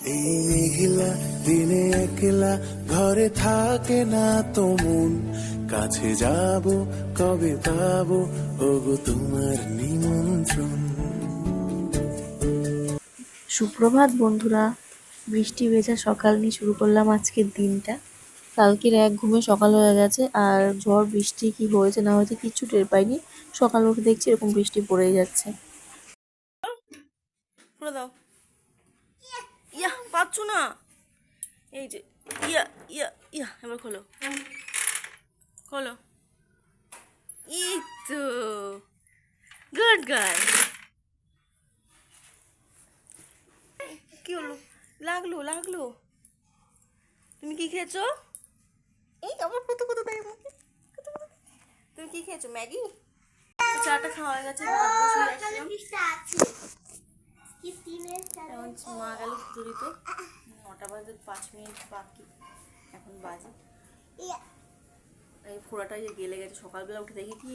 এই মেঘলা দিনে একলা ঘরে থাকে না তো মন। কাছে যাব কবে পাবো ওগো তোমার নিমন্ত্রণ। সুপ্রভাত বন্ধুরা বৃষ্টি ভেজা সকাল নিয়ে শুরু করলাম আজকের দিনটা। কালকের এক ঘুমে সকাল হয়ে গেছে আর ঝড় বৃষ্টি কি হয়েছে না হয়েছে কিচ্ছু টের পাইনি। সকাল উঠে দেখছি এরকম বৃষ্টি পড়েই যাচ্ছে। দাও। পাচ্ছ না? এই যে ইয়া ইয়া ইয়া এবার খোলো। খোলো। এই তো গুড গার্ল। কি হলো? লাগল লাগল। তুমি কি খেয়েছো? এই আবার কত কত দেয় আমাকে। তুমি কি খেয়েছো ম্যাগি? চাটা খাওয়া গেছে এখন মা গেল খিচুড়িতে নটা বাজে পাঁচ মিনিট বাকি। এখন বাজে। এই ফোড়াটা যে গেলে গেছে। সকালবেলা উঠে দেখি কি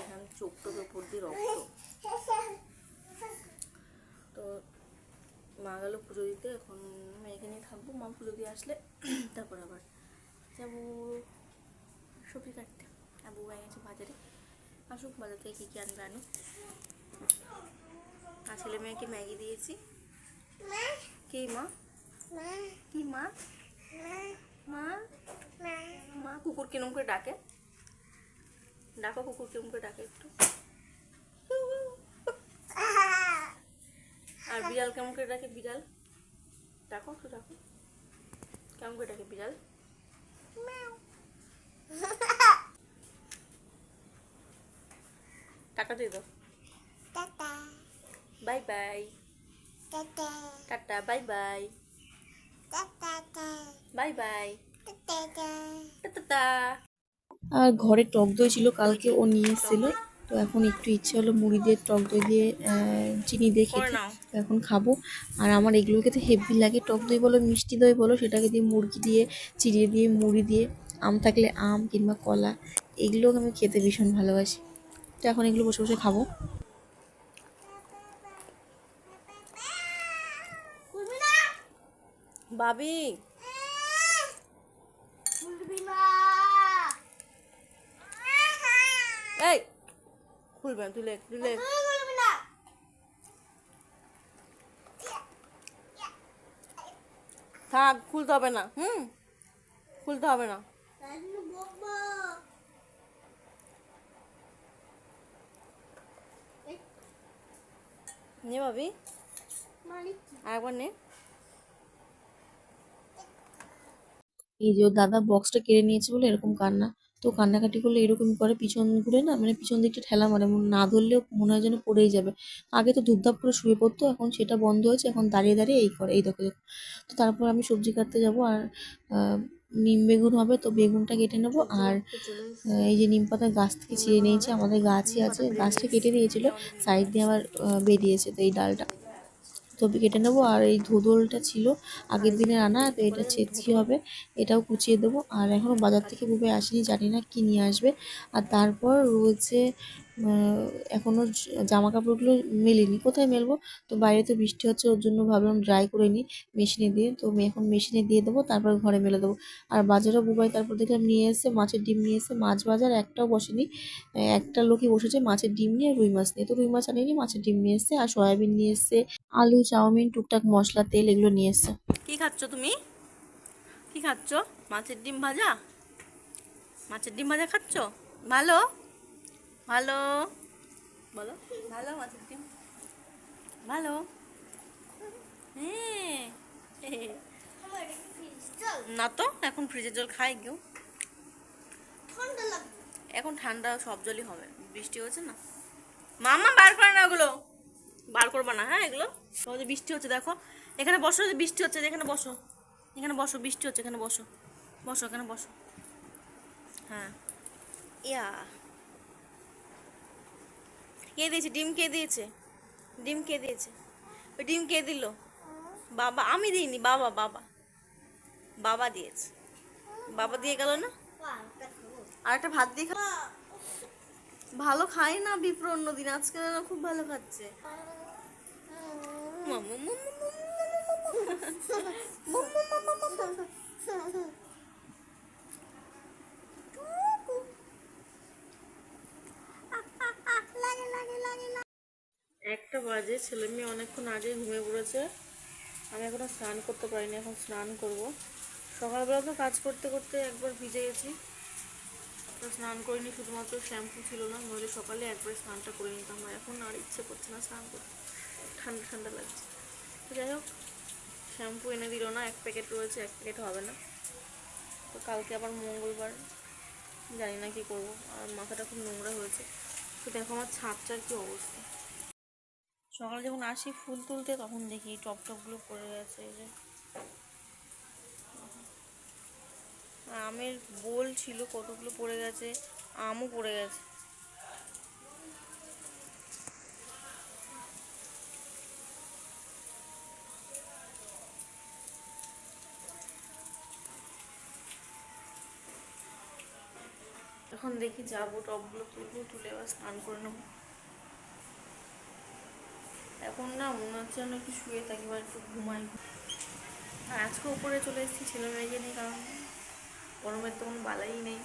এখানে চোখ টোক উপর দিয়ে রক্ত। তো মা গেল পুজো দিতে। এখন মেয়েকে নিয়ে থাকব। মা পুজো দিয়ে আসলে তারপর আবার যাব সবজি কাটতে। আবু হয়ে গেছে বাজারে। আসুক বাজার থেকে কী কী আনবে আনুক ছেলে মেয়েকে ম্যাগি দিয়েছি। কে মা? কি মা? মা। মা? কুকুর কিরম করে ডাকে। ডাকো কুকুর কিরম করে ডাকে একটু। আর বিড়াল কেমন করে ডাকে বিড়াল? ডাকো একটু ডাকো। কেমন করে ডাকে বিড়াল? টাকা দিয়ে দাও। Bye bye tata bye bye bye bye tata আর ঘরে টক দই ছিল কালকে ও নিয়ে এসেছিল। তো এখন একটু ইচ্ছে হলো মুড়ি দিয়ে টক দই দিয়ে চিনি দিয়ে খেতে। তো এখন খাব। আর আমার এগুলো খেতে হেভি লাগে। টক দই বলো মিষ্টি দই বলো সেটাকে দিয়ে মুরগি দিয়ে চিড়িয়ে দিয়ে মুড়ি দিয়ে আম থাকলে আম কিংবা কলা এগুলো আমি খেতে ভীষণ ভালোবাসি। তো এখন এগুলো বসে বসে খাব। বাবি। এই খুলবে না, তুলে তুলে থাক খুলতে হবে না হুম? খুলতে হবে না। নে ভাবি আরেকবার নে। এই যে দাদা বক্সটা কেড়ে নিয়েছে বলে এরকম কান্না। তো কান্নাকাটি করলে এরকমই করে পিছন ঘুরে না মানে পিছন দিকটা ঠেলা মারে। না ধরলেও মনে হয় যেন পড়েই যাবে। আগে তো ধূপধাপ করে শুয়ে পড়তো, এখন সেটা বন্ধ হয়েছে, এখন দাঁড়িয়ে দাঁড়িয়ে এই করে। এই দেখো দেখো। তো তারপর আমি সবজি কাটতে যাব আর নিম বেগুন হবে, তো বেগুনটা কেটে নেব। আর এই যে নিম পাতা গাছ থেকে ছিঁড়ে নিয়েছি, আমাদের গাছই আছে। গাছটা কেটে দিয়েছিল, সাইড দিয়ে আবার বেরিয়েছে তো এই ডালটা। তো কেটে নেব। আর এই ধোদলটা ছিল আগের দিনের আনা, তো এটা চেঁচি হবে। এটাও কুচিয়ে দেবো। আর এখনও বাজার থেকে বুবে আসেনি, জানি না কি নিয়ে আসবে। আর তারপর রয়েছে এখনও জামা কাপড়গুলো মেলিনি। কোথায় মেলবো? তো বাইরে তো বৃষ্টি হচ্ছে, ওর জন্য ভাবলাম ড্রাই করে নিই মেশিনে দিয়ে। তো আমি এখন মেশিনে দিয়ে দেবো, তারপর ঘরে মেলে দেবো। আর বাজারও বুবাই তারপর দেখলাম নিয়ে এসে মাছের ডিম নিয়ে এসে মাছ বাজার একটাও বসেনি। একটা লোকই বসেছে মাছের ডিম নিয়ে, রুই মাছ নিয়ে। তো রুই মাছ আনেনি, মাছের ডিম নিয়ে এসে আর সয়াবিন নিয়ে এসে আলু চাউমিন টুকটাক মশলা তেল এগুলো নিয়ে এসছে। কি খাচ্ছ তুমি? কি খাচ্ছ? মাছের ডিম ভাজা? মাছের ডিম ভাজা খাচ্ছ? ভালো? ভালো? বলো। ভালো মাছের ডিম? ভালো? হ্যাঁ। না তো এখন ফ্রিজের জল খাই কেউ। এখন ঠান্ডা সব জলই হবে। বৃষ্টি হচ্ছে না। মামা বার করে না ওগুলো। বার করবা না হ্যাঁ এগুলো? সহজে বৃষ্টি হচ্ছে দেখো। এখানে বসো যে বৃষ্টি হচ্ছে এখানে বসো। এখানে বসো বৃষ্টি হচ্ছে এখানে বসো। বসো এখানে বসো। হ্যাঁ। ইয়া। কে দিয়েছে? ডিম কে দিয়েছে? ডিম কে দিয়েছে? ওই ডিম কে দিল? বাবা আমি দিইনি বাবা বাবা। বাবা দিয়েছে। বাবা দিয়ে গেল না? আর একটা ভাত। দিয়ে ভালো খাই না বিপ্র অন্যদিন, আজকে না খুব ভালো খাচ্ছে। একটা বাজে, ছেলে মেয়ে অনেকক্ষণ আগে ঘুমিয়ে পড়েছে। আমি এখনও স্নান করতে পারিনি, এখন স্নান করব। সকালবেলা তো কাজ করতে করতে একবার ভিজে গেছি। তো স্নান করিনি, শুধুমাত্র শ্যাম্পু ছিল না, নইলে সকালে একবার স্নানটা করে নিতাম আর এখন আর ইচ্ছে করছে না স্নান করতে। ঠান্ডা ঠান্ডা লাগছে। তো যাই হোক, শ্যাম্পু এনে দিল না, এক প্যাকেট রয়েছে, এক প্যাকেট হবে না। তো কালকে আবার মঙ্গলবার, জানি না কি করব, আর মাথাটা খুব নোংরা হয়েছে। তো দেখো আমার ছাদটার কি অবস্থা। সকালে যখন আসি ফুল তুলতে, তখন দেখি টপ টপগুলো পড়ে গেছে এই যে। আমের বোল ছিল, কতগুলো পড়ে গেছে, আমও পড়ে গেছে। এখন দেখি যাব, টপগুলো তুলবো, তুলে আবার স্নান করে নেব। এখন না মনে হচ্ছে যেন একটু শুয়ে থাকি বা একটু ঘুমাই। আজকে উপরে চলে এসেছি ছেলে মেয়েকে নিয়ে, কারণ গরমের তো কোনো বালাই নেই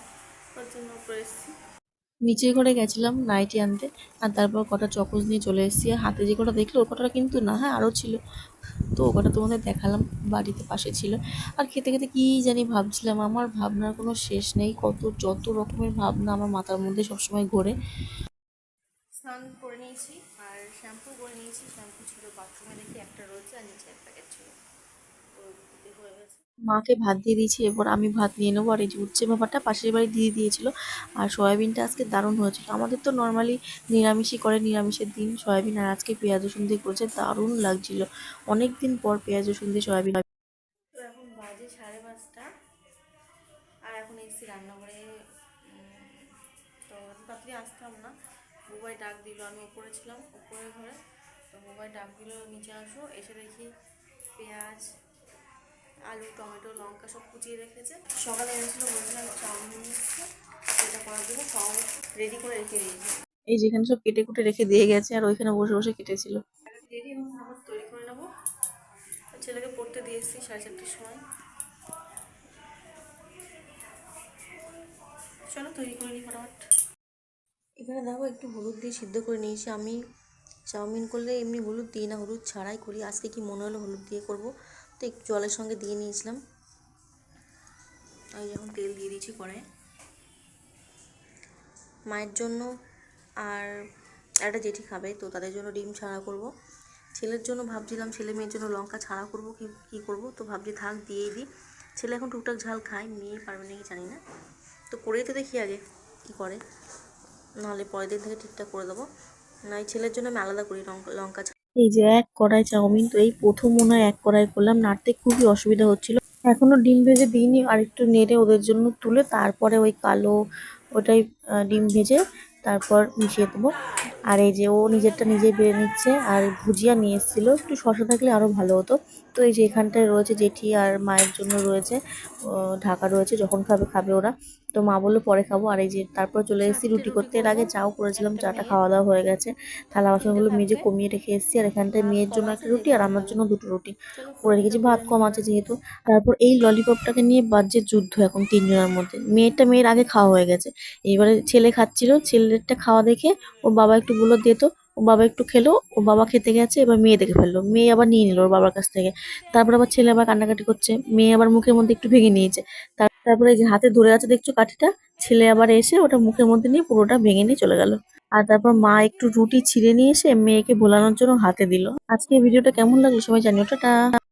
তার জন্য উপরে এসেছি। নিচের ঘরে গেছিলাম নাইটি আনতে আর তারপর কটা চকোজ নিয়ে চলে এসেছি। আর হাতে যে কটা দেখল ও কটা কিন্তু না হ্যাঁ আরও ছিল। তো ও কটা তোমাদের দেখালাম বাড়িতে পাশে ছিল। আর খেতে খেতে কী জানি ভাবছিলাম আমার ভাবনার কোনো শেষ নেই কত যত রকমের ভাবনা আমার মাথার মধ্যে সবসময় ঘোরে। স্নান করে নিয়েছি আর শ্যাম্পু করে নিয়েছি। শ্যাম্পু ছিল বাথরুমে দেখি একটা রয়েছে আর নিচে এক প্যাকেট ছিল। তো হয়ে গেছে। মাকে ভাত দিয়ে দিয়েছি, এরপর আমি ভাত নিয়ে নেব। আর এই যে উচ্ছে ব্যাপারটা পাশের বাড়ি দিয়ে দিয়েছিল, আর সয়াবিনটা আজকে দারুণ হয়েছিল। আমাদের তো নর্মালি নিরামিষই করে নিরামিষের দিন সয়াবিন আর আজকে পেঁয়াজ রসুন দিয়ে করেছে, দারুণ লাগছিল। অনেক দিন পর পেঁয়াজ রসুন দিয়ে সয়াবিন। এখন বাজে সাড়ে পাঁচটা, আর এখন এসেছি রান্নাঘরে তো তাড়াতাড়ি আসতাম না। বুবাই ডাক দিল, আমি উপরে ছিলাম উপরে ঘরে। তো বুবাই ডাক দিল, নিচে আসো, এসে দেখি পেঁয়াজ আলু টমেটো লঙ্কা সব কুচিয়ে রেখেছে। সকালে এনেছিল বলছিলাম চাউমিন সেটা করার জন্য সব রেডি করে রেখে দিয়েছি। এই যেখানে সব কেটে কুটে রেখে দিয়ে গেছে আর ওইখানে বসে বসে কেটেছিল। রেডি খাবার তৈরি করে নেব। ছেলেকে পড়তে দিয়ে এসেছি সাড়ে চারটের সময়। চলো তৈরি করে নিই ফটাফট। এখানে দেখো একটু হলুদ দিয়ে সিদ্ধ করে নিয়েছি আমি। চাউমিন করলে এমনি হলুদ দিই না হলুদ ছাড়াই করি। আজকে কি মনে হলো হলুদ দিয়ে করব? তো একটু জলের সঙ্গে দিয়ে নিয়েছিলাম। আমি যখন তেল দিয়ে দিয়েছি কড়াই মায়ের জন্য আর একটা জেঠি খাবে, তো তাদের জন্য ডিম ছাড়া করব। ছেলের জন্য ভাবছিলাম, ছেলে মেয়ের জন্য লঙ্কা ছাড়া করব, কি, কী করব? তো ভাবছি থাক, দিয়েই দিই। ছেলে এখন টুকটাক ঝাল খায়, মেয়ে পারবে নাকি জানি না। তো করেই তো দেখি আগে কী করে। নাহলে পরের দিন থেকে ঠিকঠাক করে দেবো। না ছেলের জন্য আমি আলাদা করি লঙ্কা লঙ্কা এই যে এক কড়াই চাউমিন, তো এই প্রথম মনে হয় এক কড়াই করলাম। নাড়তে খুবই অসুবিধা হচ্ছিল। এখনও ডিম ভেজে দিইনি, আর একটু নেড়ে ওদের জন্য তুলে তারপরে ওই কালো ওটাই ডিম ভেজে তারপর মিশিয়ে দেবো। আর এই যে ও নিজেরটা নিজে বেড়ে নিচ্ছে, আর ভুজিয়া নিয়ে এসেছিল। একটু শশা থাকলে আরও ভালো হতো। তো এই যে এখানটায় রয়েছে জেঠি আর মায়ের জন্য রয়েছে ঢাকা রয়েছে, যখন খাবে খাবে ওরা। তো মা বলল, পরে খাব। আর এই যে তারপর চলে এসেছি রুটি করতে। এর আগে চাও করেছিলাম, চাটা খাওয়া দাওয়া হয়ে গেছে। থালা বাসনগুলো মেজে কমিয়ে রেখে এসেছি, আর এখানটায় মেয়ের জন্য একটা রুটি, আর আমার জন্য দুটো রুটি। করে রেখেছি, ভাত কম আছে যেহেতু। তারপর এই ললিপপটাকে নিয়ে বাজে যুদ্ধ এখন তিনজনের মধ্যে। মেয়েরটা মেয়ের আগে খাওয়া হয়ে গেছে। এবারে ছেলে খাচ্ছিল, ছেলেরটা খাওয়া দেখে ওর বাবা একটু বলল, দে তো। ও বাবা একটু খেলো, ও বাবা খেতে গেছে, এবার মেয়ে দেখে ফেলল। মেয়ে আবার নিয়ে নিল ওর বাবার কাছ থেকে। তারপর আবার ছেলে আবার কান্নাকাটি করছে, মেয়ে আবার মুখের মধ্যে একটু ভেঙে নিয়েছে। তারপরে যে হাতে ধরে আছে দেখছ কাঠিটা, ছেলে আবার এসে ওটা মুখের মধ্যে নিয়ে পুরোটা ভেঙে নিয়ে চলে গেল। আর তারপর মা একটু রুটি ছিঁড়ে নিয়ে এসে মেয়েকে বোলানোর জন্য হাতে দিল। আজকে ভিডিওটা কেমন লাগল সবাই জানিও, টাটা।